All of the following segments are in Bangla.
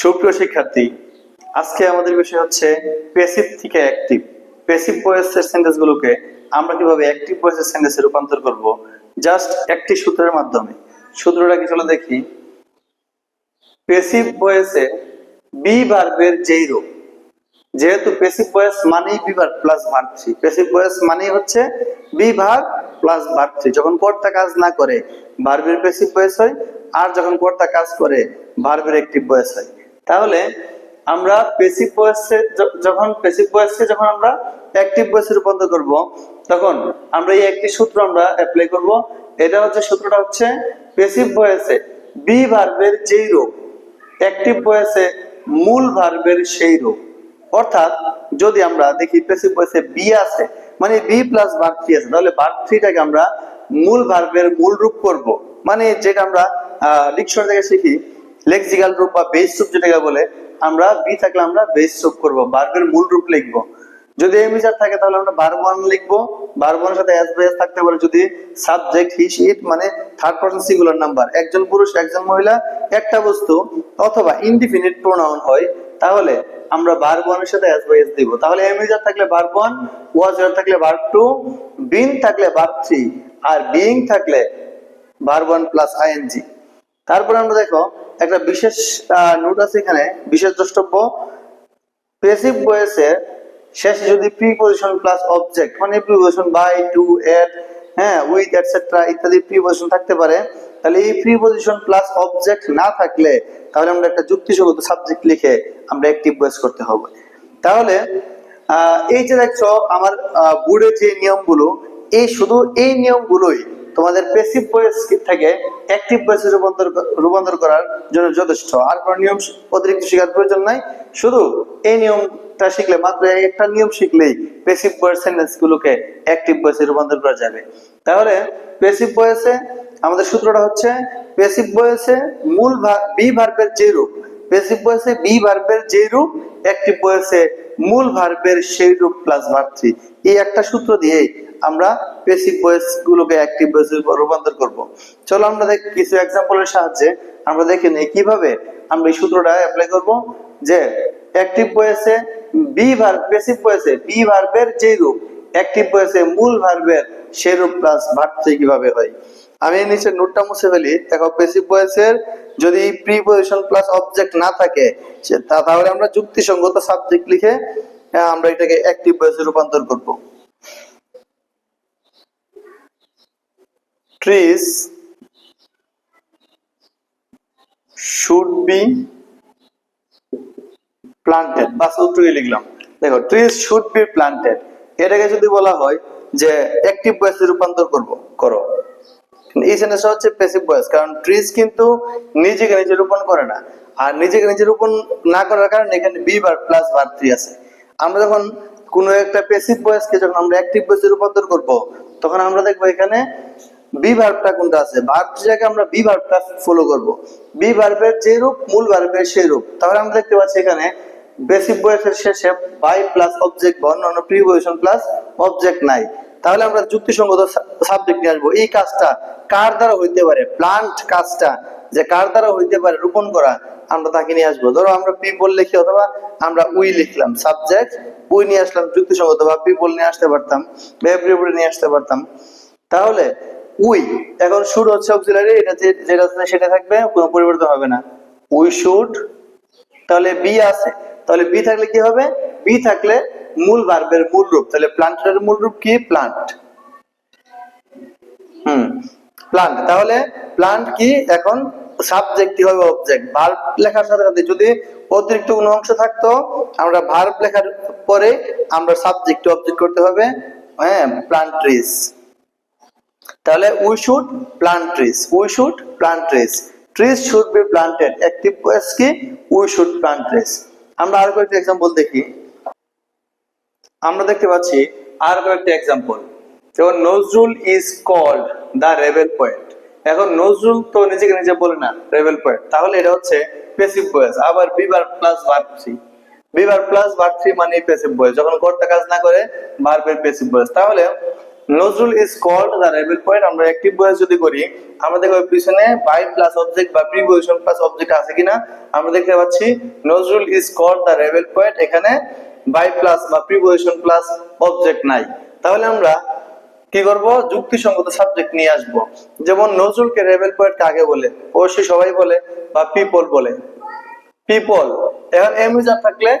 সুপ্রিয় শিক্ষার্থী, আজকে আমাদের বিষয় হচ্ছে প্যাসিভ থেকে অ্যাক্টিভ প্যাসিভ ভয়েসের সেন্টেন্স গুলোকে আমরা কীভাবে অ্যাক্টিভ ভয়েসের সেন্টেন্সে রূপান্তর করব? জাস্ট একটি সূত্রের মাধ্যমে। সূত্রটা কি চলো দেখি। প্যাসিভ ভয়েসে বি ভার্বের যেই রূপ। যেহেতু প্যাসিভ ভয়েস মানেই be verb plus verb three passive voice মানেই হচ্ছে be verb plus verb three যখন কর্তা কাজ না করে ভার্বের প্যাসিভ ভয়েস হয়, আর যখন কর্তা কাজ করে ভার্বের অ্যাক্টিভ ভয়েস হয়। তাহলে আমরা প্যাসিভ ভয়েসে যখন প্যাসিভ ভয়েসকে যখন আমরা অ্যাক্টিভ ভয়েসে রূপান্তর করব, তখন আমরা এই একটি সূত্র আমরা অ্যাপ্লাই করব। এটা হচ্ছে সূত্রটা হচ্ছে প্যাসিভ ভয়েসে বি ভার্বের যেই রূপ অ্যাক্টিভ ভয়েসে মূল ভার্বের সেই রূপ। অর্থাৎ যদি আমরা দেখি প্যাসিভ ভয়েসে বি আছে মানে বি প্লাস ভার্ব থ্রি আছে, তাহলে ভার্ব থ্রিটাকে আমরা মূল ভার্বের মূল রূপ করব। মানে যেটা আমরা ডিকশনারি থেকে শিখি লেক্সিক্যাল রূপ বা বেস রূপ যেটাকে বলে, আমরা বি থাকলে আমরা বেস রূপ করব ভার্বের মূল রূপ লিখব। যদি এমিজার থাকে তাহলে আমরা ভার্ব ওয়ান লিখব। ভার্ব ওয়ানের সাথে এস বাই এস থাকতে পারে যদি সাবজেক্ট হি ইট মানে থার্ড পারসন সিঙ্গুলার নাম্বার একজন পুরুষ, একজন মহিলা, একটা বস্তু অথবা ইনডিফিনিট প্রোনাউন হয়, তাহলে আমরা ভার্ব ওয়ানের সাথে এস বাই এস দিব। তাহলে এমিজার থাকলে ভার্ব ওয়ান ওয়াজ থাকলে ভার্ব টু বিন থাকলে বার থ্রি আর বিইং থাকলে ভার্ব ওয়ান প্লাস আইএনজি তারপর আমরা দেখো একটা বিশেষ নোট আছে এখানে, বিশেষ দ্রষ্টব্য। প্যাসিভ ভয়েসে শেষে যদি প্রি পজিশন প্লাস অবজেক্ট মানে প্রিপজিশন বাই টু এট হ্যাঁ উইথ এটসেট্রা ইত্যাদি প্রি পজিশন থাকতে পারে, তাহলে এই প্রি পজিশন প্লাস অবজেক্ট না থাকলে তাহলে আমরা একটা যুক্তিসঙ্গত সাবজেক্ট লিখে আমরা অ্যাক্টিভ ভয়েস করতে হবে। তাহলে এই যে দেখছ, আমার বোর্ডের যে নিয়মগুলো, এই শুধু এই নিয়মগুলোই তোমাদের প্যাসিভ ভয়েস থেকে অ্যাক্টিভ ভয়েসে রূপান্তর রূপান্তর করার জন্য যথেষ্ট। আর কোনো নিয়ম অতিরিক্ত শেখার প্রয়োজন নাই। শুধু এই নিয়মটা শিখলে মাত্র একটা নিয়ম শিখলেই ভয়েস অ্যাক্টিভ ভয়েসে রূপান্তর করা যাবে। তাহলে ভয়েসে আমাদের সূত্রটা হচ্ছে ভয়েসে মূল বি ভার্বের যে রূপ ভয়েসে বি ভার্বের যে রূপ অ্যাক্টিভ ভয়েসে মূল ভার্বের সেই রূপ প্লাস ভার্ব থ্রি এই একটা সূত্র দিয়েই আমরা প্যাসিভ ভয়েস গুলোকে অ্যাক্টিভ ভয়েসে রূপান্তর করব। চলো আমরা দেখ কিছু এক্সাম্পলের সাহায্যে আমরা দেখে নিই কীভাবে আমরা এই সূত্রটা অ্যাপ্লাই করব যে অ্যাক্টিভ ভয়েসে বি ভার্ব প্যাসিভ ভয়েসে বি ভার্বের যে রূপ অ্যাক্টিভ ভয়েসে মূল ভার্বের সে রূপ প্লাস ভার্ব কীভাবে হয়। আমি নিচে নোটটা মুছে ফেলি। দেখো প্যাসিভ ভয়েসের যদি প্রিপজিশন প্লাস অবজেক্ট না থাকে তাহলে আমরা যুক্তিসঙ্গত সাবজেক্ট লিখে আমরা এটাকে অ্যাক্টিভ ভয়েসে রূপান্তর করব। Trees should be planted. বাস উত্তরই লিখলাম। দেখো ট্রিজ শুড বি প্লান্টেড এটাকে যদি বলা হয় যে অ্যাক্টিভ ভয়েসে রূপান্তর করব, করো। এই সেন্টেন্সটা হচ্ছে প্যাসিভ ভয়েস কারণ ট্রিজ কিন্তু নিজেকে নিজে রোপণ করে না। আর নিজেকে নিজে রোপণ না করার কারণে এখানে বি বার প্লাস ভার থ্রি আছে। আমরা যখন কোনো একটা প্যাসিভ ভয়েসকে যখন আমরা অ্যাক্টিভ ভয়েসে রূপান্তর করব, তখন আমরা দেখব এখানে বি ভার্বটা কোনটা আছে? ভার্ব জায়গায় আমরা বি ভার্বটা ফলো করব। বি ভার্বের যে রূপ মূল ভার্বের সেই রূপ তাহলে আমরা দেখতে পাচ্ছি এখানে বেসিক বয়সের শেষে বাই প্লাস অবজেক্ট বা অন্যান্য প্রিপজিশন প্লাস অবজেক্ট নাই। তাহলে আমরা যুক্তিসঙ্গত সাবজেক্ট নিয়ে আসব। এই কাজটা কার দ্বারা হইতে পারে? প্লান্ট কাজটা যে কার দ্বারা হইতে পারে, রোপণ করা, আমরা তাকে নিয়ে আসব। ধরো আমরা পিপল লিখি অথবা আমরা উই লিখলাম। সাবজেক্ট উই নিয়ে আসলাম। যুক্তিসঙ্গত বা পিপল নিয়ে আসতে পারতাম এভরিবডি নিয়ে আসতে পারতাম। তাহলে উই, এখন শুড হচ্ছে অক্সিলারি এটা যেটা আছে সেটা থাকবে, কোনো পরিবর্তন হবে না। উই শুড তাহলে বি আছে। তাহলে বি থাকলে কি হবে? বি থাকলে মূল ভার্বের মূল রূপ। তাহলে প্লান্টের মূল রূপ কি? প্লান্ট হুম প্লান্ট তাহলে প্লান্ট কি? এখন সাবজেক্ট হবে অবজেক্ট ভার্ব লেখার সাথে সাথে যদি অতিরিক্ত কোনো অংশ থাকতো, আমরা ভার্ব লেখার পরে আমরা সাবজেক্ট অবজেক্ট করতে হবে। হ্যাঁ প্লান্ট ট্রিজ তাহলে we should plant trees we should plant trees trees should be planted active voice কি? উই শুড প্লান্ট ট্রিজ আমরা আর কয়েকটি এক্সাম্পল দেখি। আমরা দেখতে পাচ্ছি আর কয়েকটি এক্সাম্পল যেমন Nazrul is called the rebel point এখন নজরুল তো নিজেকে নিজে বলে না রেবেল পয়েন্ট তাহলে এটা হচ্ছে প্যাসিভ ভয়েস আবার be verb plus verb three be verb plus verb three মানে প্যাসিভ ভয়েস যখন কর্তা কাজ না করে ভার্বের প্যাসিভ ভয়েস তাহলে Nazrul is called the rebel point আমরা অ্যাক্টিভ ভয়েস যদি করি আমরা দেখব পিছনে বাই প্লাস অবজেক্ট বা প্রিপোজিশন প্লাস অবজেক্ট আছে কিনা, আমরা দেখতে পাচ্ছি Nazrul is called the rebel point এখানে বাই প্লাস বা প্রিপোজিশন প্লাস অবজেক্ট নাই। তাহলে আমরা কি করব? যুক্তিসঙ্গত সাবজেক্ট নিয়ে আসব। যেমন নজরুলকে রেবেল পয়েন্ট কাকে বলে? অবশ্যই সবাই বলে বা পিপল বলে। পিপল এখন এমিজার থাকলে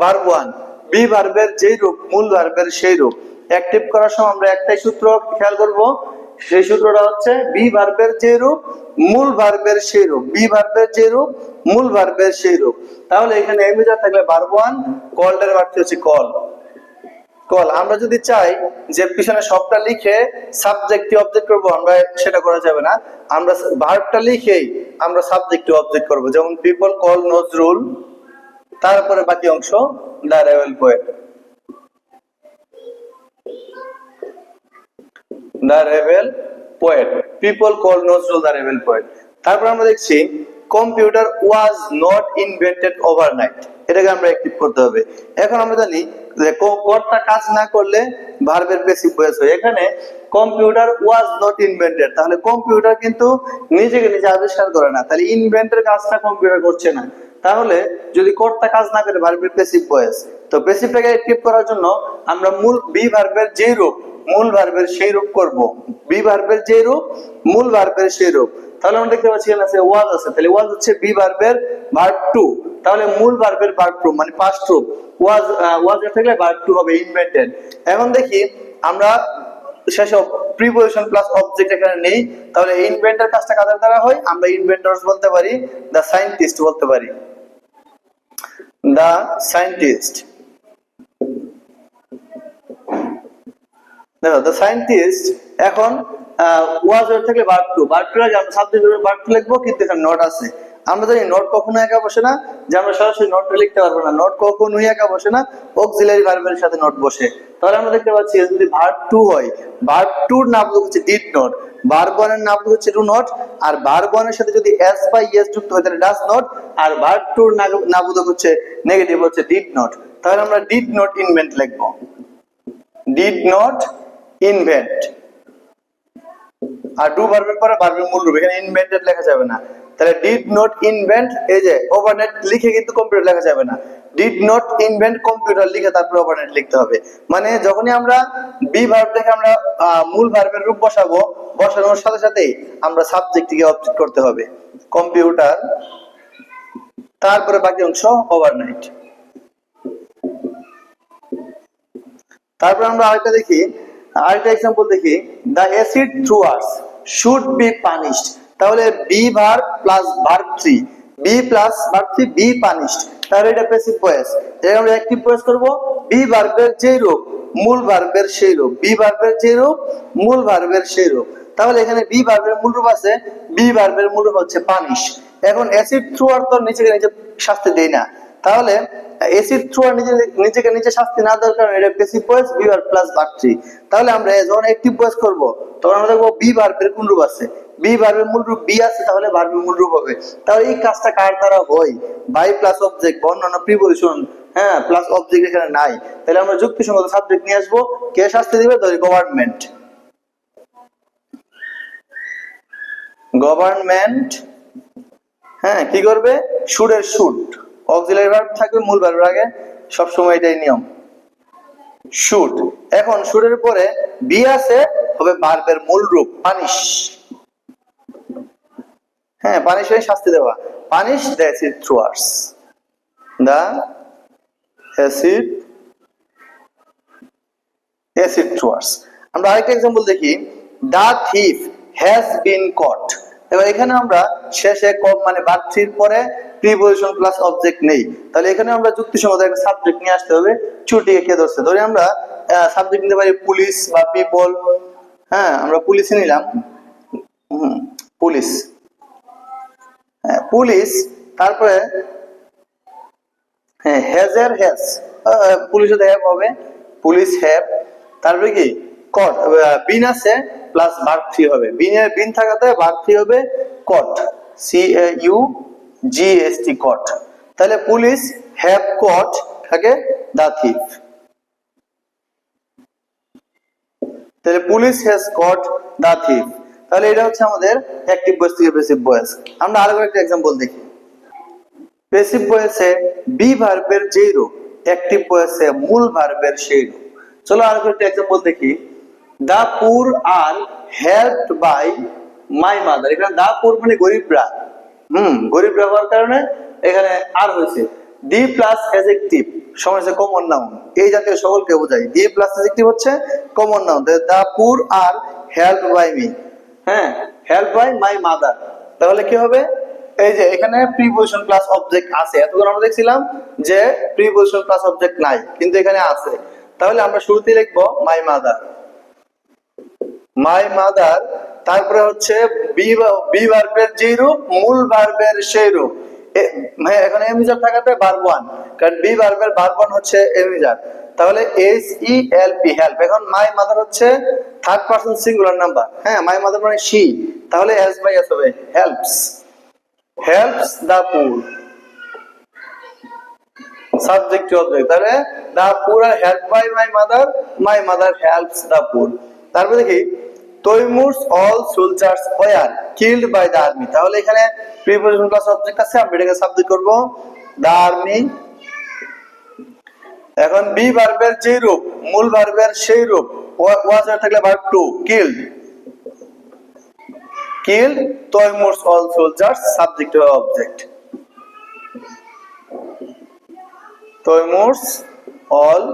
ভার্ব ওয়ান বি ভার্বের যেই রূপ, মূল ভার্বের সেই রূপ। অ্যাক্টিভ করার সময় আমরা একটাই সূত্র খেয়াল করব। সেই সূত্রটা হচ্ছে বি ভার্বের যে রূপ মূল ভার্বের সেই রূপ বি ভার্বের যে রূপ মূল ভার্বের সেই রূপ তাহলে এখানে এমিজার থাকলে ভার্ব ওয়ান কল্ডের বাড়তি হচ্ছে কল কল আমরা যদি চাই যে পিছনে সবটা লিখে সাবজেক্টিভ অবজেক্ট করব, আমরা সেটা করা যাবে না। আমরা ভার্বটা লিখেই আমরা সাবজেক্টিভ অবজেক্ট করব। যেমন পিপল কল নজরুল, তারপরে বাকি অংশ the rebel poet the poet. People call Nazrul the poet. তারপর আমরা দেখছি, computer was not invented overnight. এটাকে আমরা অ্যাক্টিভ করতে হবে। এখন আমরা জানি যে কর্তা কাজ না করলে ভার্বের হয়। এখানে কম্পিউটার ওয়াজ নট ইনভেন্টেড। তাহলে কম্পিউটার কিন্তু নিজেকে নিজে আবিষ্কার করে না। তাহলে ইনভেন্টের কাজটা কম্পিউটার করছে না। তাহলে যদি কর্তা কাজ না করে ভার্বের বেসিক ভয়েস তো বেসিকটাকে অ্যাক্টিভ করার জন্য আমরা মূল বি ভার্বের যে রূপ মূল ভার্বের সেই রূপ করব। বি ভার্বের যে রূপ, মূল ভার্বের সেই রূপ। তাহলে আমরা দেখতে পাচ্ছি এখানে ওয়াজ আছে। তাহলে ওয়াজ হচ্ছে বি ভার্বের ভার্ব টু তাহলে মূল ভার্বের ভার্ব টু মানে পাস্ট রূপ। ওয়াজ ওয়াজ থাকলে ভার্ব টু হবে ইনভেন্টেড এখন দেখি, আমরা শেষে প্রিপোজিশন প্লাস অবজেক্ট এখানে নেই। তাহলে ইনভেন্টার কাজটা কাদের দ্বারা হয়? আমরা ইনভেন্টরস বলতে পারি দ্য সায়েন্টিস্ট বলতে পারি। দ্য সায়েন্টিস্ট দেখো দ্য সায়েন্টিস্ট এখন ওয়াজ এর থেকে ভার্ব টু ভার্ব টু আমরা সাবজেক্ট ভার্ব টু লিখব, কিন্তু এখানে নোট আছে। আমরা জানি নোট কখনো একা বসে না, যে আমরা সরাসরি নোটটা লিখতে পারব না। নোট কখনোই একা বসে না অক্সিলারি ভার্বের সাথে নোট বসে। তাহলে আমরা দেখতে পাচ্ছি যদি ভার্ব টু হয় ভার্ব টুর নাম হচ্ছে ডিড নোট ভার্ব ওয়ানের নাম হচ্ছে নট আর ভার্ব ওয়ানের সাথে যদি এস বা ইয়েস যুক্ত হয়, তাহলে ডাজ নট আর ভার্ব টুর নাবোধক হচ্ছে নেগেটিভ হচ্ছে ডিড নট তাহলে আমরা ডিড নট ইনভেন্ট লিখব। ডিড নট ইনভেন্ট আর ডু ভার্বের পরে ভার্বের মূল রূপ, এখানে ইনভেন্টেড লেখা যাবে না। তাহলে ডিড নট ইনভেন্ট এই যে ওভারনেট লিখে কিন্তু কম্পিউটার লেখা যাবে না। ডিড নট ইনভেন্ট কম্পিউটার লিখে তারপরে ওভারনেট লিখতে হবে। মানে যখনই আমরা বি ভার্ব থেকে আমরা মূল ভার্বের রূপ বসাবো, বসানোর সাথে সাথেই আমরা সাবজেক্টটিকে অবজেক্ট করতে হবে। কম্পিউটার তারপরে বাকি অংশ ওভারনাইট তারপর আমরা আরেকটা দেখি আরেকটা এক্সাম্পল দেখি। The acid throwers should be punished তাহলে be verb plus verb three be plus verb three be punished তাহলে এটা প্যাসিভ ভয়েস এটা আমরা অ্যাক্টিভ ভয়েস করব। বি ভার্বের যে রূপ, মূল ভার্বের সেই রূপ। বি ভার্বের যে রূপ, মূল ভার্বের সেই রূপ। তাহলে এখানে বি ভার্বের মূল রূপ আছে বি ভার্বের মূল রূপ হচ্ছে পানিশ এখন অ্যাসিড থ্রুয়ার তো নিচে নিচে শাস্তি দেয় না। তাহলে এসিড থ্রু নিজে নিজেকে নিজে শাস্তি না দেওয়ার কারণে এটা passive voice be verb plus verb three তাহলে আমরা যখন অ্যাক্টিভ ভয়েস করব। তখন আমরা দেখব বি ভার্বের কোন রূপ আছে। বি ভার্বের মূল রূপ বি আছে, তাহলে ভার্বের মূল রূপ হবে। তাহলে এই কাজটা কার দ্বারা হয়? বাই প্লাস অবজেক্ট বা অন্যান্য প্রিপোজিশন হ্যাঁ প্লাস অবজেক্ট এখানে নাই। তাহলে আমরা যুক্তিসঙ্গত সাবজেক্ট নিয়ে আসব। কে শাস্তি দিবে? ধরি গভর্নমেন্ট গভর্নমেন্ট হ্যাঁ কি করবে? শুডের শুড অক্সিলারি ভার্ব থাকবে মূল ভার্বের আগে সব সময় এটাই নিয়ম। শুড এখন শুডের পরে বি আছে, হবে ভার্বের মূল রূপ, পানিশ। হ্যাঁ পানিশ হয়ে শাস্তি দেওয়া। Punish the acid throwers. The acid acid throwers. আমরা আরেকটা এক্সাম্পল দেখি। The thief has been caught. এবার এখানে আমরা শেষে কম মানে বার্থির পরে প্রিপোজিশন প্লাস অবজেক্ট নেই। তাহলে এখানে আমরা যুক্তিসঙ্গত একটা সাবজেক্ট নিয়ে আসতে হবে চুটিয়ে কে ধরছে? ধরে আমরা সাবজেক্ট নিতে পারি পুলিশ বা পিপল হ্যাঁ আমরা পুলিশে নিলাম। পুলিশ হ্যাঁ পুলিশ তারপরে হ্যাঁ হ্যাজের হ্যাজ পুলিশে হবে। পুলিশ হ্যাভ তারপরে কি? Caught been plus verb three হবে। বিনের বিন থাকাতে ভার্ব থ্রি হবে caught C U G S T caught তাহলে পুলিশ হ্যাভ কট থাকে দা থিফ তাহলে police has caught the thief তাহলে এটা হচ্ছে আমাদের অ্যাক্টিভ ভয়েস থেকে প্যাসিভ ভয়েস আমরা আরও একটা এক্সাম্পল দেখি। প্যাসিভ ভয়েসে বি ভার্বের যেই রূপ অ্যাক্টিভ ভয়েসে মূল ভার্বের সেই রূপ। চলো আরও একটা এক্সাম্পল দেখি। পুর আর বাই মাই মাদার। এখানে দা পুর মানে গরিবরা। হুম হওয়ার কারণে এখানে আর হয়েছে। প্লাস অ্যাজেক্টিভ কমন নাউন এই জাতীয় সকলকে প্লাস অ্যাজেক্টিভ হচ্ছে common noun poor are help by me. হ্যাঁ হেল্প বাই মাই মাদার। তাহলে কি হবে? এই যে এখানে প্রিপোজিশন প্লাস অবজেক্ট আছে। এতক্ষণ আমরা দেখছিলাম যে প্রিপোজিশন প্লাস অবজেক্ট নাই, কিন্তু এখানে আছে। তাহলে আমরা শুরুতে লিখব মাই মাদার। মাই মাদার তারপরে হচ্ছে বি বি ভার্বের যে রূপ, মূল ভার্বের সেই রূপ। হ্যাঁ এখানে এমিজার থাকাতে ভার্ব ওয়ান কারণ বি ভার্বের ভার্ব ওয়ান হচ্ছে এমিজার। তাহলে S E L P help এখন মাই মাদার হচ্ছে থার্ড পারসন সিঙ্গুলার নাম্বার হ্যাঁ মাই মাদার মানে শি তাহলে এস বাই এস হবে। Helps helps the poor subject object তাহলে the poor are help by my mother my mother helps the poor তারপরে দেখি Timur's all soldiers were, killed by the army. তাহলে এখানে প্রিপোজিশন প্লাস অবজেক্ট আছে, আমরা এটাকে সাবজেক্ট করব। দা আর্মি। এখন বি ভার্বের যে রূপ, মূল ভার্বের সেই রূপ ওয়াজ থাকলে verb two killed. Timur's all soldiers subject to object Timur's all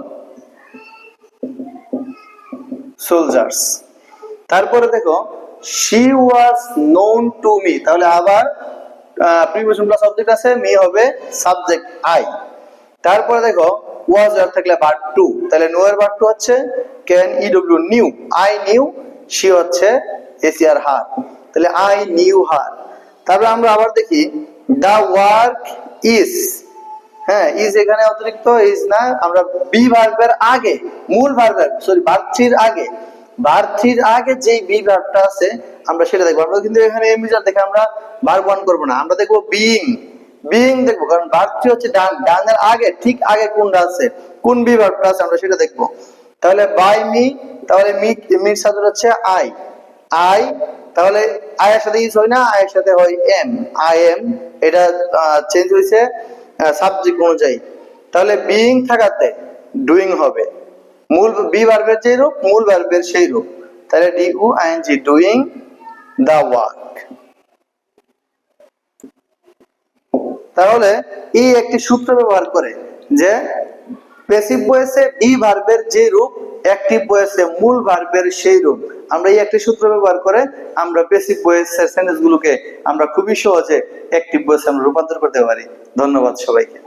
soldiers. তারপরে দেখো she was known to me তাহলে আবার প্রিপোজিশন প্লাস অবজেক্ট আছে মি হবে সাবজেক্ট আই তারপরে দেখো ওয়াজ আর থাকলে ভার্ব টু তাহলে নো এর ভার্ব টু হচ্ছে K N E W knew I knew she হচ্ছে এসিআর হার, তাহলে আই নিউ হার তারপরে আমরা আবার দেখি দা ওয়ার্ক ইজ হ্যাঁ ইজ এখানে অতিরিক্ত ইজ না, আমরা বি ভার্বের আগে, মূল ভার্বের সরি ভার্বটির আগে ভার্বটির আগে যে বি ভার্বটা আছে, আমরা সেটা দেখব। আমরা কিন্তু এখানে এমিজার দেখে আমরা ভার্ব ওয়ান করব না। আমরা দেখব বিইং বিইং দেখব, কারণ ভার্বটি হচ্ছে ডান। ডানের আগে, ঠিক আগে কোনটা আছে, কোন বি ভার্বটা আছে, আমরা সেটা দেখব। তাহলে বাই মি তাহলে মি মির সাথে হচ্ছে আই আই তাহলে আই এর সাথে ইউজ হয় না আই এর সাথে হয় এম আই এম এটা চেঞ্জ হয়েছে সাবজেক্ট অনুযায়ী। তাহলে বিইং থাকাতে ডুইং হবে। মূল বি ভার্বের যে রূপ, মূল ভার্বের সেই রূপ। তাহলে D U G doing the work তাহলে এই একটি সূত্র ব্যবহার করে যে প্যাসিভ ভয়েসে বি ভার্বের যে রূপ অ্যাক্টিভ ভয়েসে মূল ভার্বের সেই রূপ। আমরা এই একটি সূত্র ব্যবহার করে আমরা প্যাসিভ ভয়েসের সেন্টেন্স গুলোকে আমরা খুবই সহজে অ্যাক্টিভ ভয়েসে আমরা রূপান্তর করতে পারি। ধন্যবাদ সবাইকে।